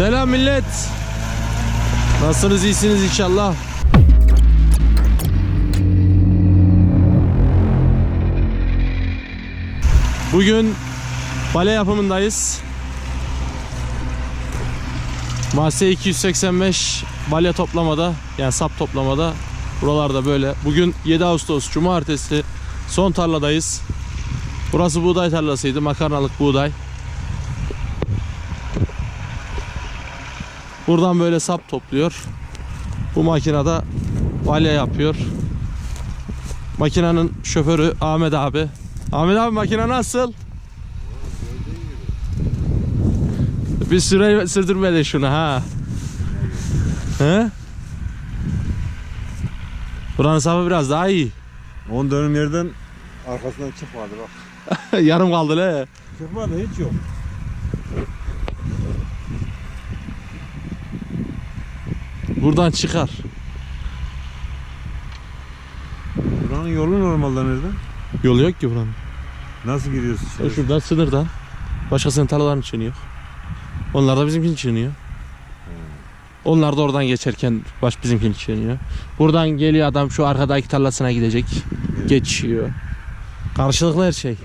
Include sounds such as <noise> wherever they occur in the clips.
Selam millet. Nasılsınız iyisiniz inşallah. Bugün bale yapımındayız. Mase 285 balya toplamada yani sap toplamada buralarda böyle. Bugün 7 Ağustos Cumartesi son tarladayız. Burası buğday tarlasıydı makarnalık buğday. Buradan böyle sap topluyor. Bu makinede balya yapıyor. Makinenin şoförü Ahmet abi. Ahmet abi makine nasıl? Bir süre sürdürmedi şunu ha. He? Buranın sapı biraz daha iyi. 10 dönüm yerden arkasından çıkmadı bak. <laughs> Yarım kaldı le. Çıkmadı hiç yok. Buradan çıkar. Buranın yolu normalde nereden? Yolu yok ki buranın. Nasıl giriyorsun içeri? Şuradan sınırdan. Başkasının tarlalarının içini yok. Onlar da bizimkinin içiniyor. Onlar da oradan geçerken baş bizimkinin içiniyor. Buradan geliyor adam şu arkadaki tarlasına gidecek. Evet. Geçiyor. Karşılıklı her şey.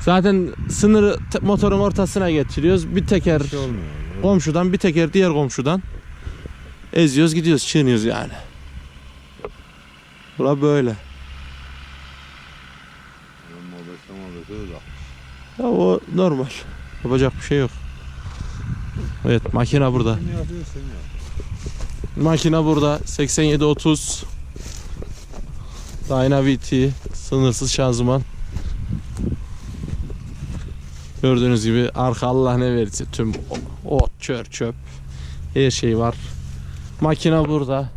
Zaten sınırı motorun ortasına getiriyoruz. Bir teker Bir şey olmuyor. Komşudan bir teker diğer komşudan eziyoruz gidiyoruz çiğniyoruz yani. Bura böyle. Ya o normal. Yapacak bir şey yok. Evet makine burada. Makine burada 8730 Dyna VT sınırsız şanzıman. Gördüğünüz gibi arka Allah ne verirse tüm ot, çör, çöp her şey var. Makine burada.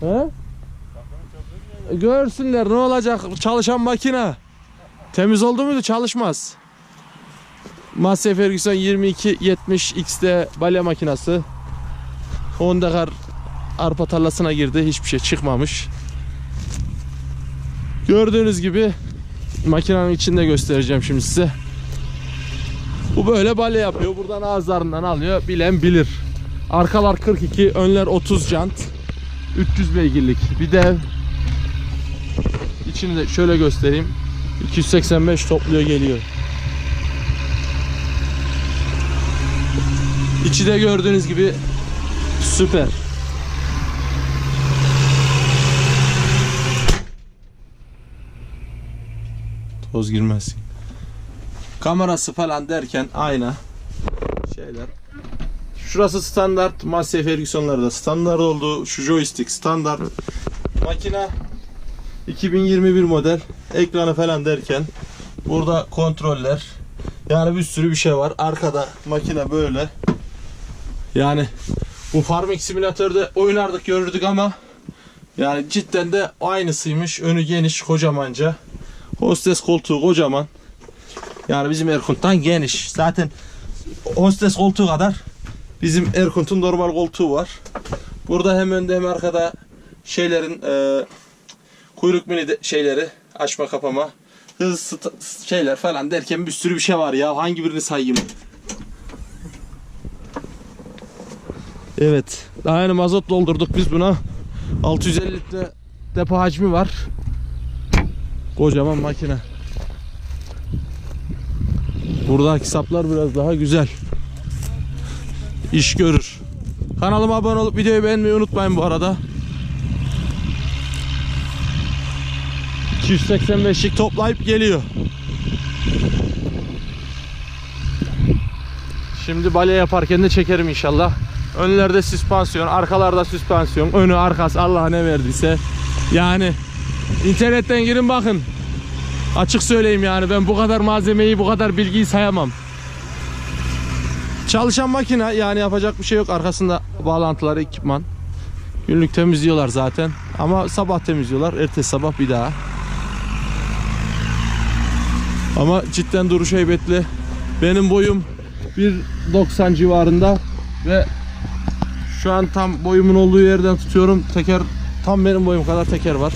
He? Görsünler ne olacak çalışan makine. Temiz oldu muydu çalışmaz. Massey Ferguson 2270 XT balya makinası. 10 dakar arpa tarlasına girdi. Hiçbir şey çıkmamış. Gördüğünüz gibi makinenin içinde göstereceğim şimdi size. Bu böyle balya yapıyor. Buradan ağızlarından alıyor. Bilen bilir. Arkalar 42, önler 30 jant. 300 beygirlik bir dev. İçini de şöyle göstereyim. 285 topluyor geliyor. İçi de gördüğünüz gibi süper. Toz girmez. Kamerası falan derken ayna şeyler. Şurası standart. Massey Ferguson'larda standart oldu. Şu joystick standart. Makine 2021 model. Ekranı falan derken burada kontroller. Yani bir sürü bir şey var. Arkada makine böyle. Yani bu Farming Simülatör'de oynardık görürdük ama yani cidden de aynısıymış. Önü geniş kocamanca. Hostes koltuğu kocaman. Yani bizim Erkunt'tan geniş. Zaten hostes koltuğu kadar bizim Erkunt'un normal koltuğu var. Burada hem önde hem arkada şeylerin e, kuyruk mini de- şeyleri açma kapama hız şeyler falan derken bir sürü bir şey var ya. Hangi birini sayayım? Evet. Daha yeni mazot doldurduk biz buna. 650 litre depo hacmi var. Kocaman makine. Buradaki saplar biraz daha güzel. İş görür. Kanalıma abone olup videoyu beğenmeyi unutmayın bu arada. 285'lik toplayıp geliyor. Şimdi balya yaparken de çekerim inşallah. Önlerde süspansiyon, arkalarda süspansiyon, önü arkası Allah ne verdiyse. Yani internetten girin bakın. Açık söyleyeyim yani ben bu kadar malzemeyi, bu kadar bilgiyi sayamam. Çalışan makine yani yapacak bir şey yok. Arkasında bağlantıları, ekipman. Günlük temizliyorlar zaten. Ama sabah temizliyorlar. Ertesi sabah bir daha. Ama cidden duruş heybetli. Benim boyum 1.90 civarında ve şu an tam boyumun olduğu yerden tutuyorum. Teker tam benim boyum kadar teker var.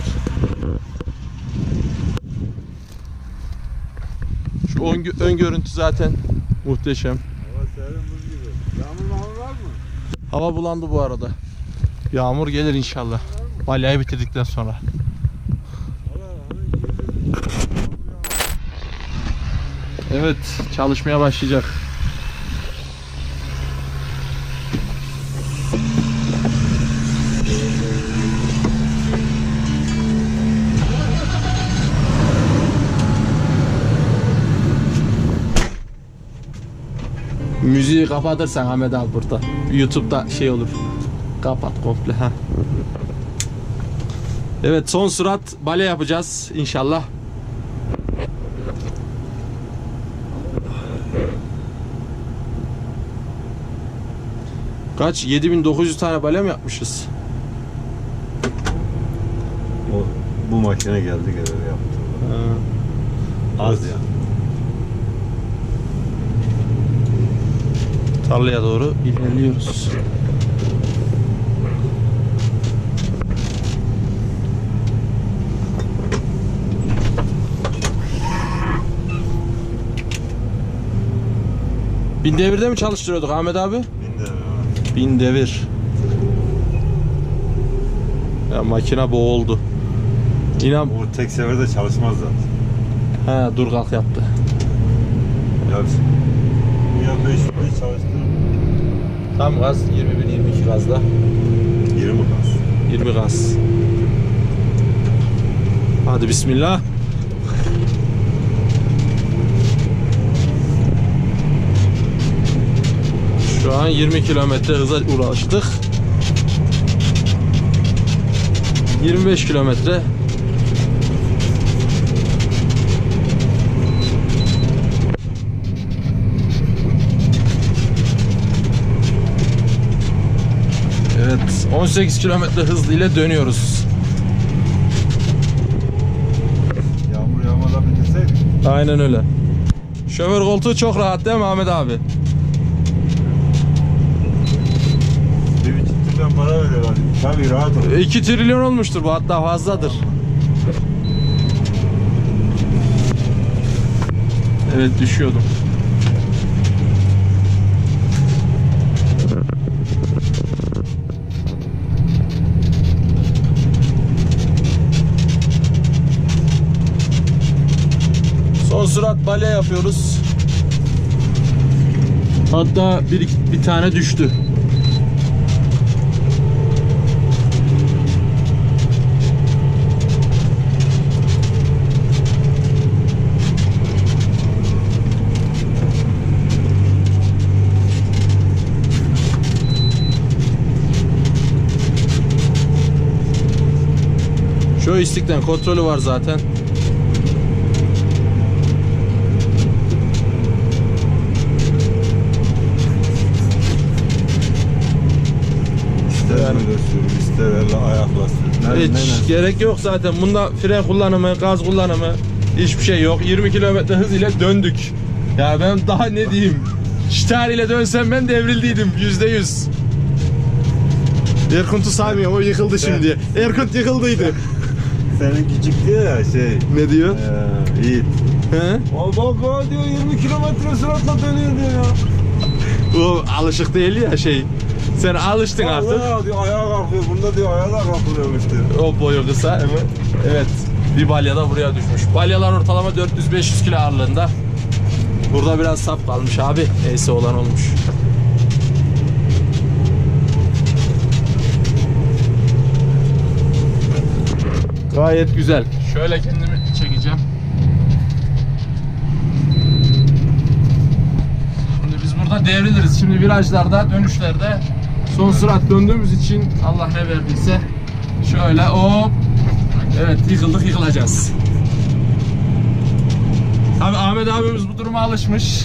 Ön, ön görüntü zaten Muhteşem. Hava serin buz gibi. Yağmur mağmur var mı? Hava bulandı bu arada. Yağmur gelir inşallah. Balyayı bitirdikten sonra. Hani. Evet, çalışmaya başlayacak. Müziği kapatırsan Ahmet abi burada. YouTube'da şey olur. Kapat komple ha. Evet son surat bale yapacağız inşallah. Kaç? 7900 tane bale mi yapmışız? O, bu makine geldi görev yaptı. Az ya. Tarlaya doğru ilerliyoruz. Bin devirde mi çalıştırıyorduk Ahmet abi? Bindi mi? Bin devir. Ya makine boğuldu. İnan Bu tek seferde çalışmaz zaten. he dur kalk yaptı. Ya, ya 5 gün çalıştı. Tam gaz 21 22 gazda. 20 gaz. 20 gaz. Hadi bismillah. Şu an 20 kilometre hıza ulaştık. 25 kilometre. Evet, 18 kilometre hızlı ile dönüyoruz. Yağmur yağmadan bitirseydik. Aynen öyle. Şoför koltuğu çok rahat değil mi Ahmet abi? Bir türden para veriyorlar. Tabii rahat ol. 2 trilyon olmuştur bu hatta fazladır. Evet düşüyordum. Son sürat bale yapıyoruz. Hatta bir, bir tane düştü. Joystick'ten kontrolü var zaten. Elle ayakla sür. Ne, Hiç gerek yok zaten. Bunda fren kullanımı, gaz kullanımı hiçbir şey yok. 20 kilometre hız ile döndük. Ya ben daha ne diyeyim? Şiter ile dönsem ben devrildiydim yüzde yüz. Erkunt'u saymıyorum o yıkıldı şimdi. Erkunt yıkıldıydı. Senin küçük diyor ya şey. Ne diyor? Ee, Yiğit. He? Al bak diyor 20 kilometre süratle dönüyor diyor ya. O alışık değil ya şey. Sen alıştın artık. Allah diyor ayağa kalkıyor. Bunda diyor ayağa da kalkılıyormuş diyor. O boyu kısa evet. Evet. Bir balya da buraya düşmüş. Balyalar ortalama 400-500 kilo ağırlığında. Burada biraz sap kalmış abi. Neyse olan olmuş. Gayet güzel. Şöyle kendimi çekeceğim. Şimdi biz burada devriliriz. Şimdi virajlarda, dönüşlerde son sürat döndüğümüz için Allah ne verdiyse şöyle hop Evet yıkıldık yıkılacağız. Tabi Ahmet abimiz bu duruma alışmış. <laughs>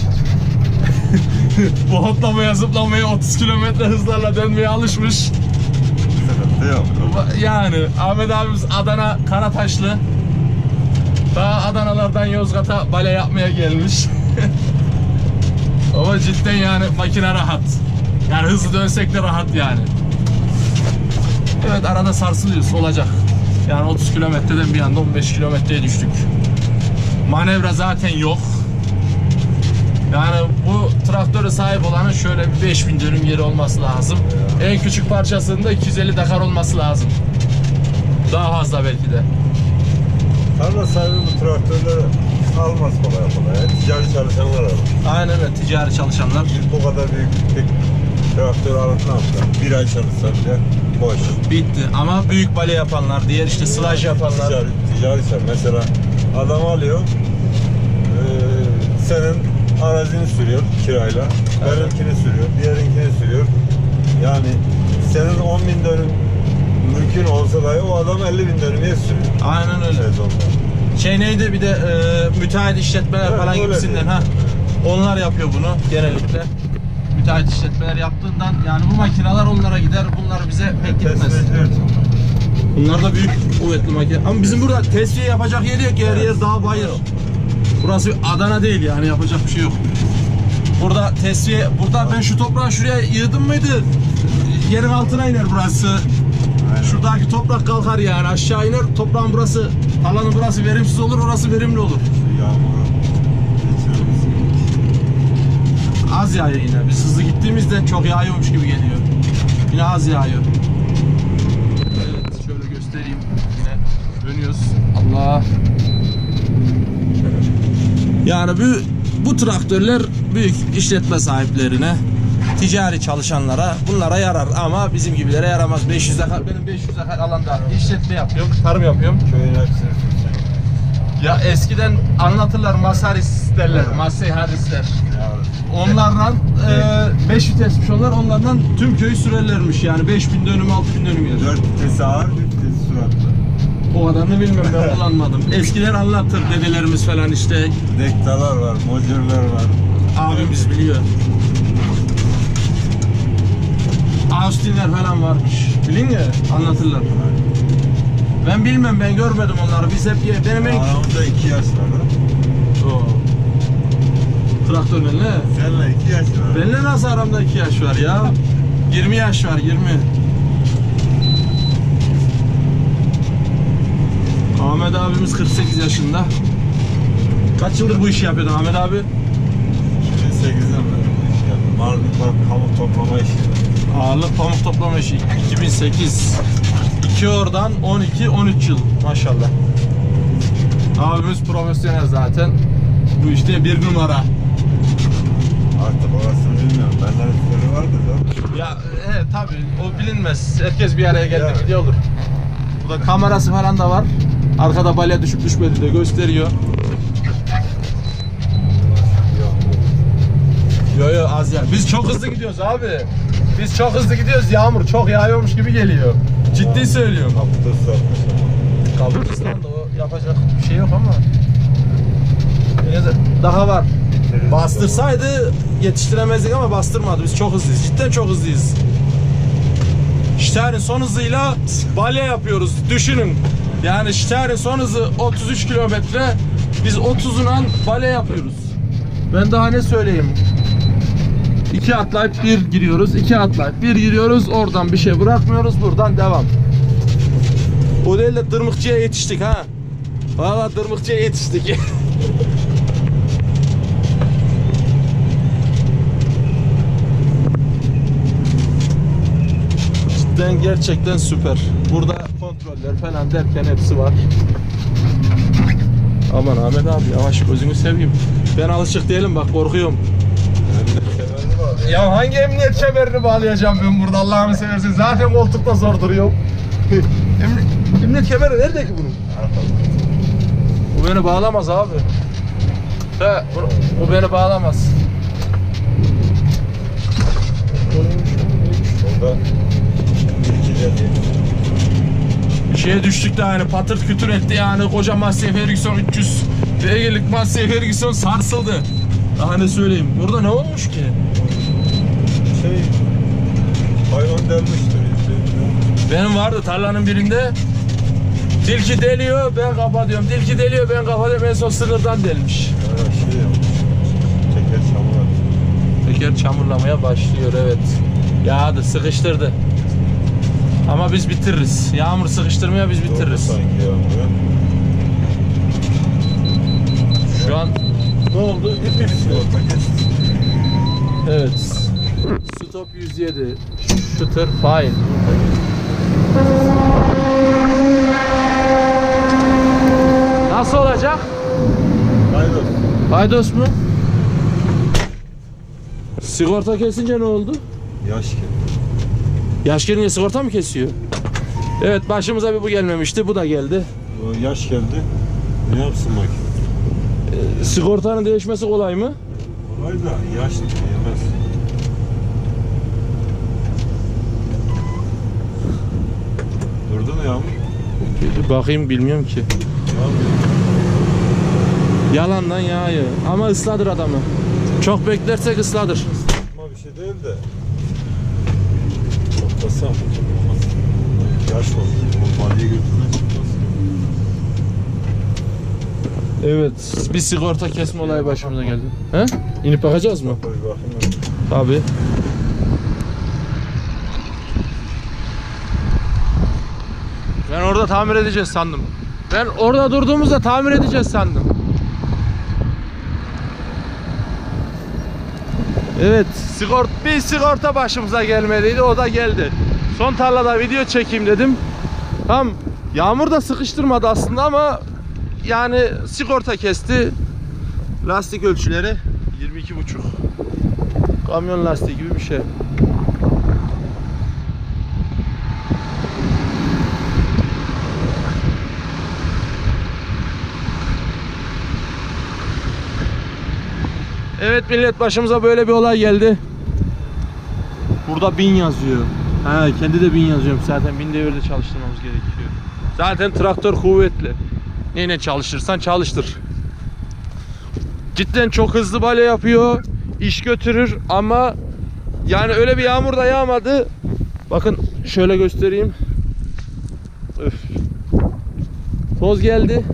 bu hoplamaya zıplamaya 30 kilometre hızlarla dönmeye alışmış. Yani Ahmet abimiz Adana Karataşlı. Daha Adanalardan Yozgat'a bale yapmaya gelmiş. <laughs> Ama cidden yani makine rahat. Yani hızlı dönsek de rahat yani. Evet arada sarsılıyoruz olacak. Yani 30 kilometreden bir anda 15 kilometreye düştük. Manevra zaten yok. Yani bu traktöre sahip olanın şöyle bir 5000 dönüm yeri olması lazım. En küçük parçasında 250 dakar olması lazım. Daha fazla belki de. Tarla sahibi bu traktörleri almaz kolay kolay. Yani ticari çalışanlar alır. Aynen öyle ticari çalışanlar. Bu kadar büyük tek traktör alıp ne yapacak? Bir ay çalışsa bile boş. Bitti ama büyük bale yapanlar, diğer işte sılaj yapanlar. Ticari, ticari iş. Mesela adam alıyor, eee senin arazini sürüyor kirayla, benimkini sürüyor, diğerinkini sürüyor. Yani senin 10 bin dönüm mümkün olsa dahi o adam 50 bin dönümye sürüyor. Aynen öyle. Sezonda. Şey neydi bir de e, müteahhit işletmeler Evet, falan gibisinden diyor. ha. Onlar yapıyor bunu genellikle. Müteahhit işletmeler yaptığından yani bu makineler onlara gider, bunlar bize pek gitmez. Tesviye Bunlar da büyük kuvvetli makine. Ama bizim burada tesviye yapacak yer yok ki her yer dağ bayır. Burası Adana değil yani yapacak bir şey yok. Burada tesviye, burada ben şu toprağı şuraya yığdım mıydı? Yerin altına iner burası. Şuradaki toprak kalkar yani aşağı iner. Toprağın burası, alanın burası verimsiz olur, orası verimli olur. Yağmuru Az yağıyor yine. Biz hızlı gittiğimizde çok yağıyormuş gibi geliyor. Yine az yağıyor. Evet, şöyle göstereyim. Yine dönüyoruz. Allah. Yani bu bu traktörler büyük işletme sahiplerine, ticari çalışanlara bunlara yarar ama bizim gibilere yaramaz. 500 dekar benim 500 dekar alanda işletme yapıyorum, tarım yapıyorum. Köyün hepsini. Ya eskiden anlatırlar masaris derler, maseyharisler. Onlardan e, 5 vitesmiş onlar, onlardan tüm köyü sürerlermiş yani 5000 dönüm 6000 dönüm yer. 4 vitesi ağır, 1 vitesi süratli. O kadarını bilmem ben kullanmadım. <laughs> Eskiler anlatır dedelerimiz falan işte Dektalar var, modürler var. abimiz biliyor. Austinler falan varmış. Bilin ya anlatırlar. Ben bilmem ben görmedim onları. Biz hep benim en Aramızda 2 yaş var. Oo. Traktör benimle. Seninle 2 yaş var. Benimle nasıl aramda 2 yaş var ya? 20 yaş var 20. Ahmet abimiz 48 yaşında. Kaç yıldır bu işi yapıyordun Ahmet abi? 2008'den beri bu işi yapıyorum. Marlıklar pamuk toplama işi. Ağırlık pamuk toplama işi 2008. 2 oradan 12 13 yıl maşallah. Abimiz profesyonel zaten. Bu işte bir numara. Artık orasını bilmiyorum. Benden üstleri vardır da. Ya evet tabi o bilinmez. Herkes bir araya geldi Ya. mi diye olur. Burada kamerası falan da var. Arkada balya düşüp düşmedi de gösteriyor. Yo yo az ya. Biz çok hızlı gidiyoruz abi. Biz çok hızlı gidiyoruz. Yağmur çok yağıyormuş gibi geliyor. Ciddi söylüyorum. Kapıda satmış ama. Kabristan'da o yapacak bir şey yok ama. Yine de daha var. Bastırsaydı yetiştiremezdik ama bastırmadı. Biz çok hızlıyız. Cidden çok hızlıyız. Steyer'in son hızıyla balya yapıyoruz. Düşünün. Yani Steyer'in son hızı 33 kilometre. Biz 30'undan balya yapıyoruz. Ben daha ne söyleyeyim? İki atlayıp bir giriyoruz. iki atlayıp bir giriyoruz. Oradan bir şey bırakmıyoruz. Buradan devam. O değil de dırmıkçıya yetiştik ha. Valla dırmıkçıya yetiştik. <laughs> Cidden gerçekten süper. Burada kontroller falan derken hepsi var. Aman Ahmet abi yavaş gözünü seveyim. Ben alışık değilim bak korkuyorum. Ya hangi emniyet kemerini bağlayacağım ben burada Allah'ını seversen. Zaten koltukta zor duruyorum. <laughs> emniyet, emniyet kemeri nerede ki bunun? Bu beni bağlamaz abi. He, bu, bu beni bağlamaz. Orada bir iki dedi. Bir şeye düştük de yani patırt kütür etti yani koca Massey Ferguson 300 beygirlik Massey Ferguson sarsıldı. Daha ne söyleyeyim. Burada ne olmuş ki? Şey, hayvan delmiştir. Benim vardı tarlanın birinde. Tilki deliyor ben kapatıyorum. Tilki deliyor ben kapatıyorum. En son sınırdan delmiş. Öyle şey yapmış. Teker çamur atıyor. Teker çamurlamaya başlıyor evet. Yağdı sıkıştırdı. Ama biz bitiririz. Yağmur sıkıştırmaya biz bitiririz. Şu an Ne oldu? Bir sigorta geçti. Evet. Stop 107. Shooter fine. Nasıl olacak? Haydi. Aydos mu? Sigorta kesince ne oldu? Yaş geldi. Yaş gelince sigorta mı kesiyor? Evet başımıza bir bu gelmemişti. Bu da geldi. Yaş geldi. Ne yapsın makine? Sigortanın değişmesi kolay mı? Kolay da yaş yemez. Durdu mu yağmur? Bir bakayım bilmiyorum ki. Yağmur. Yalandan yağıyor. Ama ısladır adamı. Çok beklersek ısladır. Ama bir şey değil de. Toplasam olmaz. Yaş oldu. Maliye çıkmaz. Evet. Bir sigorta kesme olayı başımıza geldi. He? İnip bakacağız mı? Tabii bakayım. Tabii. Ben orada tamir edeceğiz sandım. Ben orada durduğumuzda tamir edeceğiz sandım. Evet, sigort bir sigorta başımıza gelmeliydi. O da geldi. Son tarlada video çekeyim dedim. Tam yağmur da sıkıştırmadı aslında ama yani sigorta kesti. Lastik ölçüleri 22,5. Kamyon lastiği gibi bir şey. Evet millet başımıza böyle bir olay geldi. Burada bin yazıyor. Ha kendi de bin yazıyorum zaten bin devirde çalıştırmamız gerekiyor. Zaten traktör kuvvetli. Neyle çalışırsan çalıştır. Cidden çok hızlı bale yapıyor. iş götürür ama yani öyle bir yağmur da yağmadı. Bakın şöyle göstereyim. Öf. Toz geldi.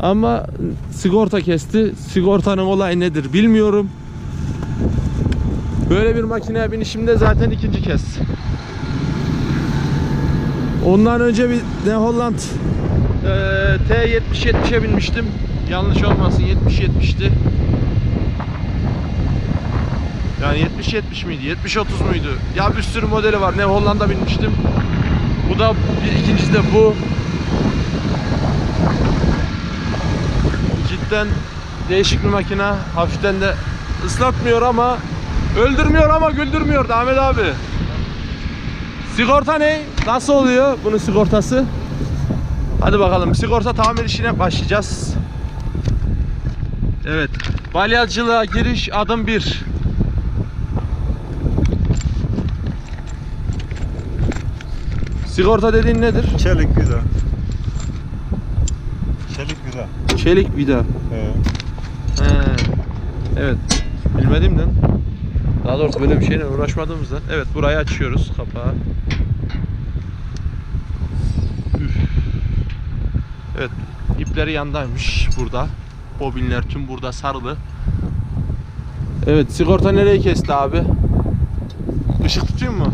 Ama sigorta kesti. Sigortanın olayı nedir bilmiyorum. Böyle bir makineye binişimde zaten ikinci kez. Ondan önce bir Ne Holland eee, T70-70'e binmiştim. Yanlış olmasın 70-70'ti. Yani 70-70 miydi? 70-30 muydu? Ya bir sürü modeli var. Ne Hollanda binmiştim. Bu da bir ikincisi de bu. Cidden değişik bir makine. Hafiften de ıslatmıyor ama öldürmüyor ama güldürmüyor da Ahmet abi. Sigorta ne? Nasıl oluyor bunun sigortası? Hadi bakalım sigorta tamir işine başlayacağız. Evet. Balyacılığa giriş adım 1. Sigorta dediğin nedir? Çelik vida. Çelik vida. Çelik vida. Evet. Bilmediğimden. Daha doğrusu böyle bir şeyle uğraşmadığımızdan. Evet burayı açıyoruz kapağı. Üf. Evet. ipleri yandaymış burada. Bobinler tüm burada sarılı. Evet sigorta nereye kesti abi? Işık tutuyor mu?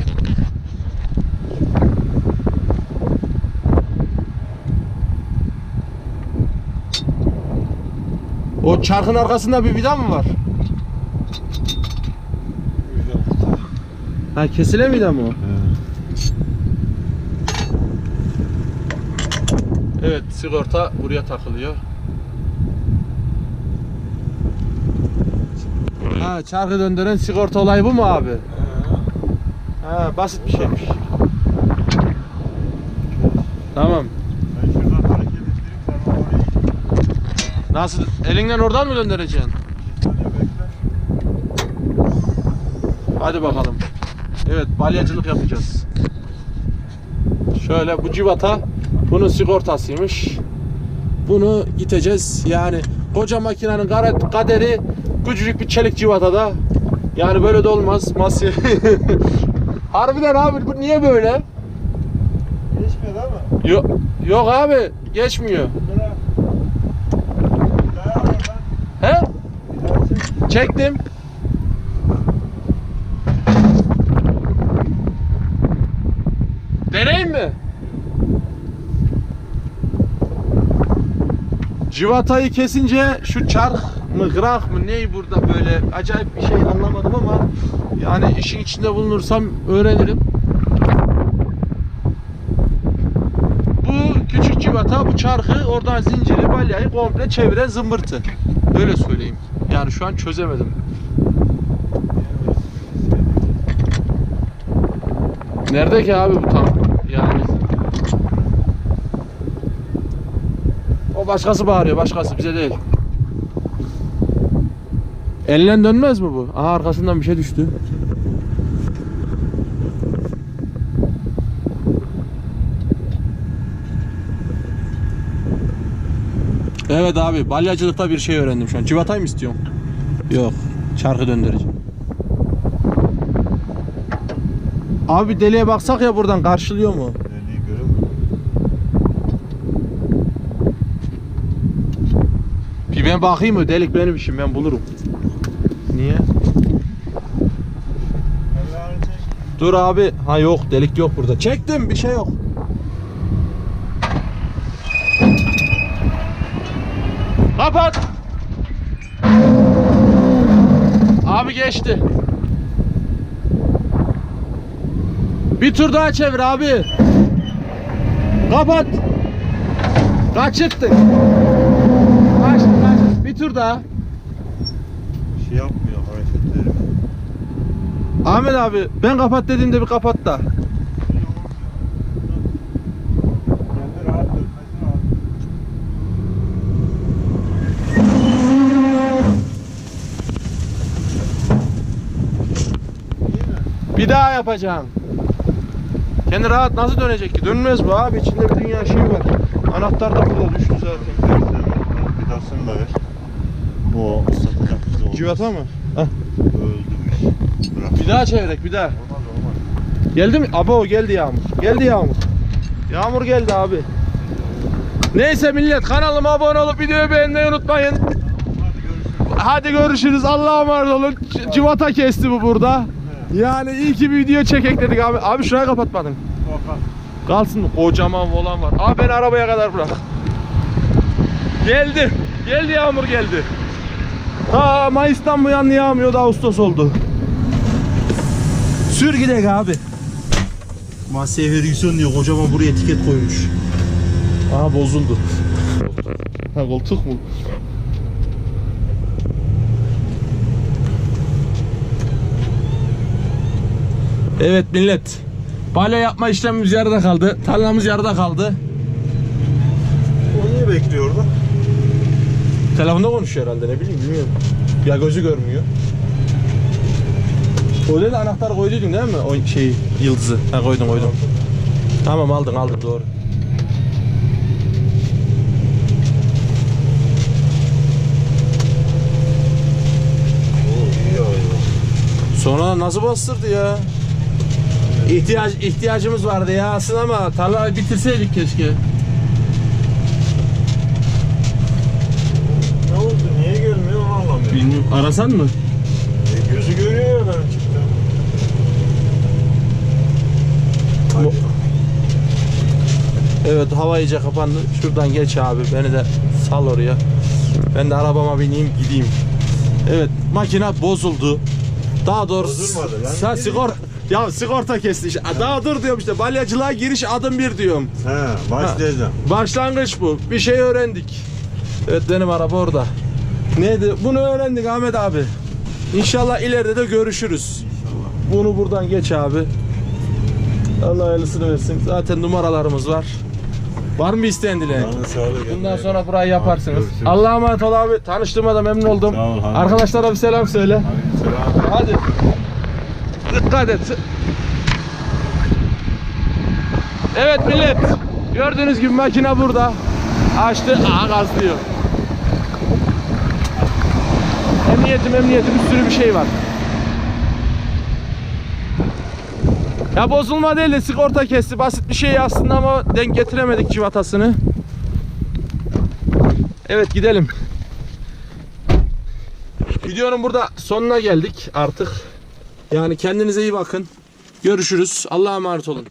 O çarkın arkasında bir vida mı var? Ha kesile vida mı o? Evet sigorta buraya takılıyor. Ha çarkı döndüren sigorta olayı bu mu abi? Ha basit bir şeymiş. Tamam. Ben şuradan hareket ettireyim sen orayı Nasıl? Elinden oradan mı döndüreceksin? Hadi bakalım. Evet balyacılık yapacağız. Şöyle bu civata bunun sigortasıymış. Bunu iteceğiz. Yani koca makinenin kaderi küçücük bir çelik civatada. Yani böyle de olmaz. Masya. <laughs> Harbiden abi bu niye böyle? Geçmedi ama. Yok, yok abi geçmiyor. Bırak. Dayan oradan. He? Bir daha çek. Çektim. Deneyim mi? Civatayı kesince şu çark mıkrak mı ney burada böyle acayip bir şey anlamadım ama yani işin içinde bulunursam öğrenirim. Civata, bu çarkı oradan zinciri, balyayı komple çeviren zımbırtı. Öyle söyleyeyim. Yani şu an çözemedim. Nerede ki abi bu tam? Yani o başkası bağırıyor, başkası bize değil. Elinden dönmez mi bu? Aha arkasından bir şey düştü. Evet abi balyacılıkta bir şey öğrendim şu an. Civatay mı istiyorsun? Yok. Çarkı döndüreceğim. Abi deliğe baksak ya buradan karşılıyor mu? Deliği görüyor musun? Bir ben bakayım mı? Delik benim işim ben bulurum. Niye? Dur abi. Ha yok delik yok burada. Çektim bir şey yok. Kapat. Abi geçti. Bir tur daha çevir abi. Kapat. Kaçırttın. Kaç, kaç. Bir tur daha. Bir şey yapmıyor hareketleri. Ahmet abi ben kapat dediğimde bir kapat da. Kendi rahat dönmesi lazım. Bir daha yapacağım. Kendi rahat nasıl dönecek ki? Dönmez bu abi. İçinde bir dünya şey var. Anahtar da burada düştü zaten. Vidasını da ver. O satacak bizi olmaz. Civata mı? Heh. Öldü. Bırak. Bir daha çevirek bir daha. Olmaz olmaz. Geldi mi? Abi o geldi yağmur. Geldi yağmur. Yağmur geldi abi. Neyse millet kanalıma abone olup videoyu beğenmeyi unutmayın. Hadi görüşürüz. Hadi görüşürüz. Allah'a emanet olun. Civata kesti bu burada. Yani iyi ki bir video çekek dedik abi. Abi şurayı kapatmadın. Kalsın mı? Kocaman volan var. Abi beni arabaya kadar bırak. Geldi. Geldi yağmur geldi. Ha Mayıs'tan bu yan yağmıyordu Ağustos oldu. Sür gidek abi. Massey Ferguson diyor kocaman buraya etiket koymuş. Aha bozuldu. Ha koltuk mu? Evet millet. Balya yapma işlemimiz yarıda kaldı. Tarlamız yarıda kaldı. O niye bekliyor orada? Telefonda konuşuyor herhalde ne bileyim bilmiyorum. Ya gözü görmüyor. O dedi anahtar koyduydun değil mi? O şeyi yıldızı. Ha koydum koydum. Tamam aldın aldın doğru. Oo iyi ya. Sonra nasıl bastırdı ya? İhtiyaç ihtiyacımız vardı ya aslında ama tarlayı bitirseydik keşke. Ne oldu? Niye gelmiyor onu anlamıyorum. Bilmiyorum. Arasan mı? E, gözü görüyor ya çıktım. Bu- Evet hava iyice kapandı. Şuradan geç abi. Beni de sal oraya. Ben de arabama bineyim gideyim. Evet makine bozuldu. Daha doğrusu Bozulmadı lan. Sen sigorta ya sigorta kesti işte. Daha dur diyorum işte. Balyacılığa giriş adım bir diyorum. He başlayacağım. Başlangıç bu. Bir şey öğrendik. Evet benim araba orada. Neydi? Bunu öğrendik Ahmet abi. İnşallah ileride de görüşürüz. Bunu buradan geç abi. Allah hayırlısını versin. Zaten numaralarımız var. Var mı isteyen sağlık. Bundan sonra burayı yaparsınız. görüşürüz. Allah'a emanet ol abi. Tanıştığıma da memnun oldum. Sağ ol. Arkadaşlara bir selam söyle. Selam. Hadi. Dikkat et. Evet millet. Gördüğünüz gibi makine burada. Açtı. Aha gazlıyor. Emniyeti emniyeti bir sürü bir şey var. Ya bozulma değil de sigorta kesti. Basit bir şey aslında ama denk getiremedik civatasını. Evet gidelim. Videonun burada sonuna geldik artık. Yani kendinize iyi bakın. Görüşürüz. Allah'a emanet olun.